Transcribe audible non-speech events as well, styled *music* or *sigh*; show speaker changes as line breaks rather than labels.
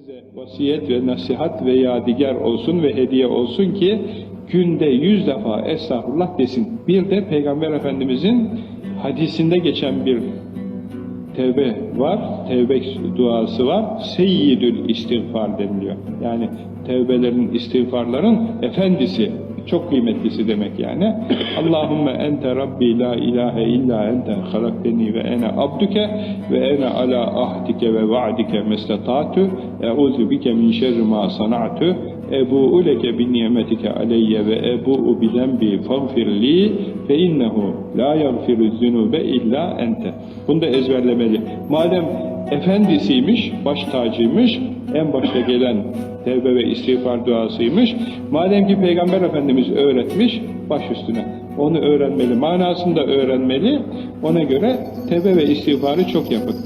size vasiyet ve nasihat ve yadigar olsun ve hediye olsun ki günde yüz defa estağfurullah desin. Bir de Peygamber Efendimizin hadisinde geçen bir tevbe var, tevbe duası var. Seyyidül istiğfar deniliyor. Yani tevbelerin, istiğfarların efendisi, çok kıymetlisi demek yani. *clears throat* Allahümme ente Rabbi la ilahe illa ente halakteni ve ene abduke ve ene ala ahdike ve va'dike mesletatu e'udhu bike min şerri ma sana'tu ebu'u leke bi nimetike aleyye ve ebu'u bi zenbi fagfirli fe innehu la yagfiru zünube illa ente. Bunu da ezberlemeli. Madem efendisiymiş, baş tacıymış, en başta gelen tevbe ve istiğfar duasıymış. Madem ki Peygamber Efendimiz öğretmiş, baş üstüne. Onu öğrenmeli, manasını da öğrenmeli. Ona göre tevbe ve istiğfarı çok yapın.